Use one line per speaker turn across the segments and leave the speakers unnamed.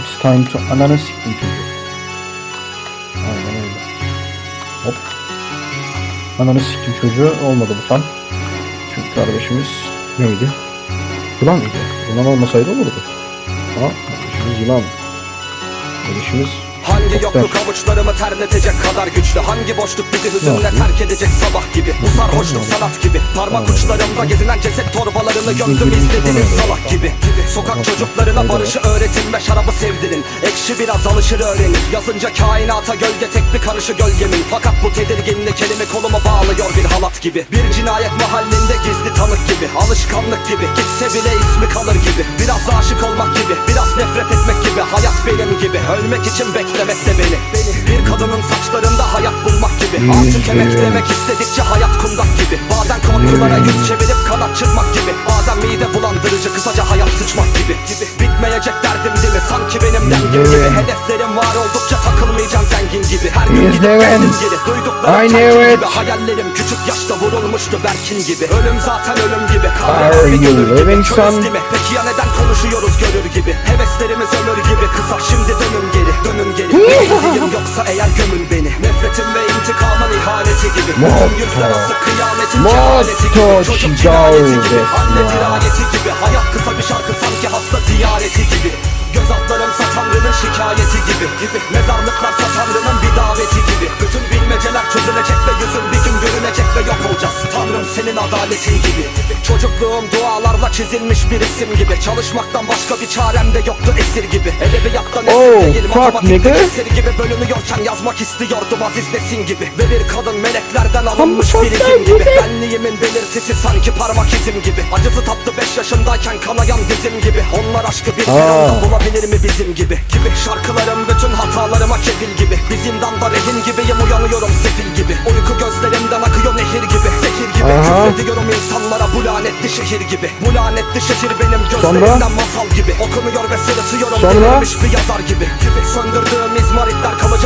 It's time to ananı siktim. Aynen öyle. Hop. Ananı siktim çocuğu olmadı bu tam. Çünkü kardeşimiz neydi? Yılan mıydı? Yılan olmasaydı olurdu. Ama kardeşimiz yılan. Kardeşimiz
Hangi yokluk avuçlarımı terletecek kadar güçlü. Hangi boşluk bizi hüzünle terk edecek sabah gibi? Bu sarhoşluk sanat gibi. Parmak uçlarımda gezinen ceset torbalarını gömdüm izlediğiniz salak gibi. Sokak çocuklarına barışı öğretin ve şarabı sevdirin. Ekşi biraz alışır öğrenir Yazınca kainata gölge tek bir karışı gölgemin. Fakat bu tedirginlik elimi koluma bağlıyor bir halat gibi. Bir cinayet mahallinde gizli tanık gibi. Alışkanlık gibi. Gitse bile ismi kalır gibi. Biraz aşık olmak gibi. Biraz nefret etmek gibi. Hayat benim gibi. Ölmek için beklemekte beni. Bir kadının saçlarında hayat bulmak gibi. Artık emeklemek istedikçe hayat kundak gibi. Bazen korkulara yüz çevirip kanat çırpmak gibi. Bazen mide bulandırıcı kısaca hayat sıçmak gibi. Bitmeyecek derdim değil mi? Sanki benim dengim gibi. Hedeflerim var oldukça takılmayacağım zengin gibi. Her gün gidip geldim geri. Duyduklarım
I
telkin
knew
gibi. Hayallerim küçük yaşta vurulmuştu Berkin gibi. Ölüm zaten ölüm gibi. Görür gibi. değil mi? Peki ya neden konuşuyoruz görür gibi? Heveslerimiz ömür gibi. Kısa Şimdi dönün geri dönün geri. Gideyim yoksa eğer gömün beni. Nefretin ve intikamın ihaneti gibi. Bütün yüzler asık kıyametin kehaneti gibi. Çocuk cinayeti gibi. Anne dirayeti gibi. Hayat kısa bir şarkı sanki hasta ziyareti gibi. Göz altlarım Tanrı'nın şikayeti gibi. Gibi. Mezarlıklar Tanrı'nın bir daveti gibi. Bütün bilmeceler çözülecek ve yüzün bir gün görünecek ve yok olacağız. Tanrım senin adaletin gibi. Çocukluğum dualarla çizilmiş bir isim gibi. Çalışmaktan başka bir çarem de yoktu esir gibi. Edebiyattan esir
Oh,
değil matematikte kesir gibi. Bölünüyorken yazmak istiyordum Aziz Nesin gibi. Ve bir kadın meleklerden alınmış bir izim gibi. Benliğimin belirtisi sanki parmak izim gibi. Acısı tattı 5 yaşındayken kanayan dizim gibi. Onlar aşkı bir kere
Aa.
ondan bulabilir mi bizim gibi? Gibi şarkılarım bütün hatalarıma kefil gibi. Bir zindanda rehin gibiyim uyanıyorum sefil gibi. Uyku gözlerimden akıyor nehir gibi. Zehir gibi. Küfrediyorum insanlara. Bu lanetli şehir gibi. Bu lanetli şehir benim gözlerimden masal gibi. Okunuyor ve sırıtıyorum.
Sonra?
bir yazar gibi. Söndürdüğüm izmaritler kalıcı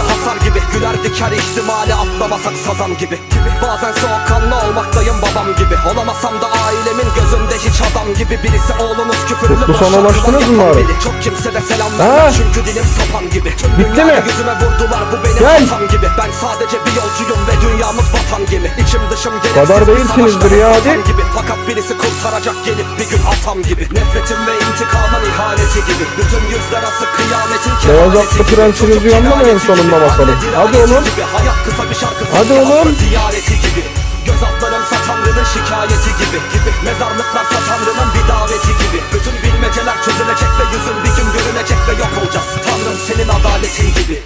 Diker ihtimali atlamasak sazan gibi Bazen soğukkanlı olmaktayım babam gibi Olamasam da ailemin gözünde hiç adam gibi Birisi oğlunuz küfürlü
Mutlu sona ulaştınız mı abi?
Çok kimse de selam vermez çünkü dilim sapan gibi
Bitti mi?
yüzüme vurdular bu benim
Gel.
hatam gibi Ben sadece bir yolcuyum ve dünyamız vatan gibi İçim dışım gereksiz
Kadar değilsinizdir ya, hadi.
gibi Fakat birisi kurtaracak gelip bir gün atam gibi Nefretim ve intikamın ihaneti gibi Bütün yüzler asık kıyametin
Beyaz
kehaneti
atlı
gibi.
prensinizi
Çocuk
yollamayın
cinayeti
sonunda.
Anne
Hadi oğlum.
Gibi. Hayat kısa bir şarkı
Hadi oğlum.
ziyareti gibi Göz altlarım Tanrı'nın şikayeti gibi gibi Mezarlıklar Tanrı'nın bir daveti gibi Bütün bilmeceler çözülecek ve yüzün bir gün görünecek ve yok olacağız Tanrım senin adaletin gibi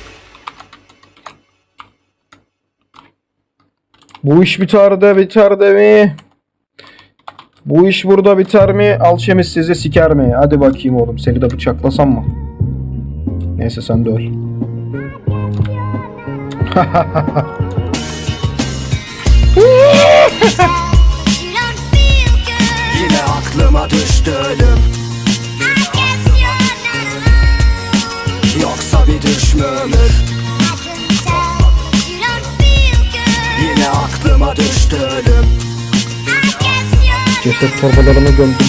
Bu iş biter de biter de mi? Bu iş burada biter mi? Alşemist sizi siker mi? Hadi bakayım oğlum seni de bıçaklasam mı? Neyse sen de öl.
Yine aklıma düştü ölüm. Yoksa bir düş mü ömür. Yine aklıma düştü ölüm
Ceset torbalarını gömdüm.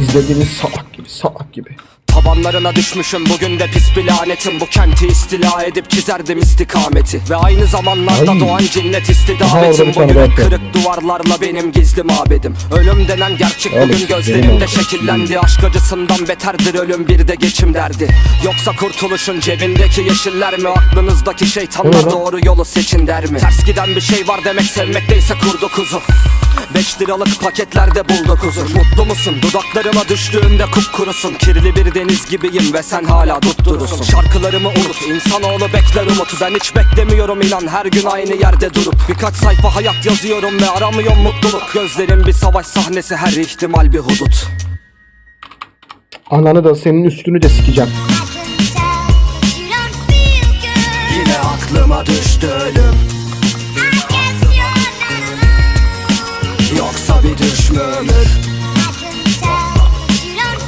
İzlediğiniz salak gibi salak gibi.
Tabanlarına düşmüşüm. Bugün de pis bir lanetim. Bu kenti istila edip çizerdim istikameti. Ve aynı zamanlarda
Ay.
doğan cinnet
tane
Bugün
daha
kırık duvarlarla benim gizli mabedim. Ölüm denen gerçek bugün gözlerimde şekillendi. Aşk acısından beterdir ölüm bir de geçim derdi. Yoksa kurtuluşun cebindeki yeşiller mi? Aklınızdaki şeytanlar doğru yolu seçin der mi? Ters giden bir şey var demek sevmekteyse kurdu kuzu 5 liralık paketlerde bulduk huzur Mutlu musun? Dudaklarıma düştüğünde kupkurusun. Kirli bir deniz gibiyim ve sen hala dupdurusun Şarkılarımı unut, insanoğlu bekler umut. Ben hiç beklemiyorum inan her gün aynı yerde durup. Birkaç sayfa hayat yazıyorum ve aramıyorum mutluluk. Gözlerim bir savaş sahnesi her ihtimal bir hudut.
Ananı da senin üstünü de sikeceğim.
Yine aklıma düştü ölüm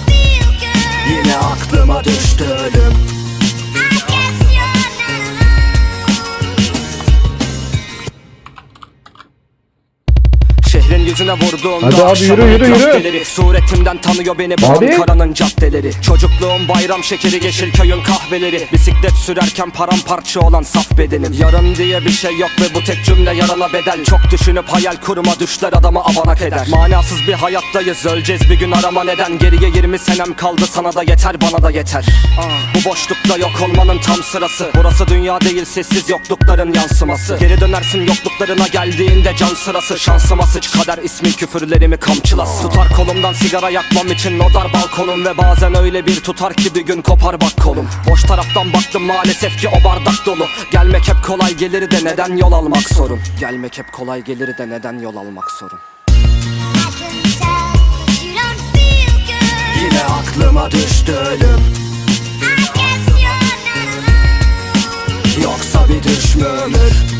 feel good.
Yine aklıma düştü ölüm yüzüne vurduğumda
Hadi abi, yürü, yürü, yürü.
Suretimden tanıyor beni. Ankara'nın caddeleri. Çocukluğum bayram şekeri Yeşilköy'ün kahveleri. Bisiklet sürerken paramparça olan saf bedenim. Yarın diye bir şey yok ve bu tek cümle yarana bedel. Çok düşünüp hayal kurma düşler adamı avanak eder. Manasız bir hayattayız öleceğiz bir gün arama neden? Geriye 20 senem kaldı sana da yeter bana da yeter. Bu boşlukta yok olmanın tam sırası. Burası dünya değil sessiz yoklukların yansıması. Geri dönersin yokluklarına geldiğinde can sırası. Şansıma sıç kader ismin küfürlerimi kamçılas? Tutar kolumdan sigara yakmam için o dar balkonum Ve bazen öyle bir tutar ki bir gün kopar bak kolum Boş taraftan baktım maalesef ki o bardak dolu. Gelmek hep kolay gelir de neden yol almak sorun? Gelmek hep kolay gelir de neden yol almak sorun. Yine aklıma düştü ölüm. Yoksa bir düş mü ömür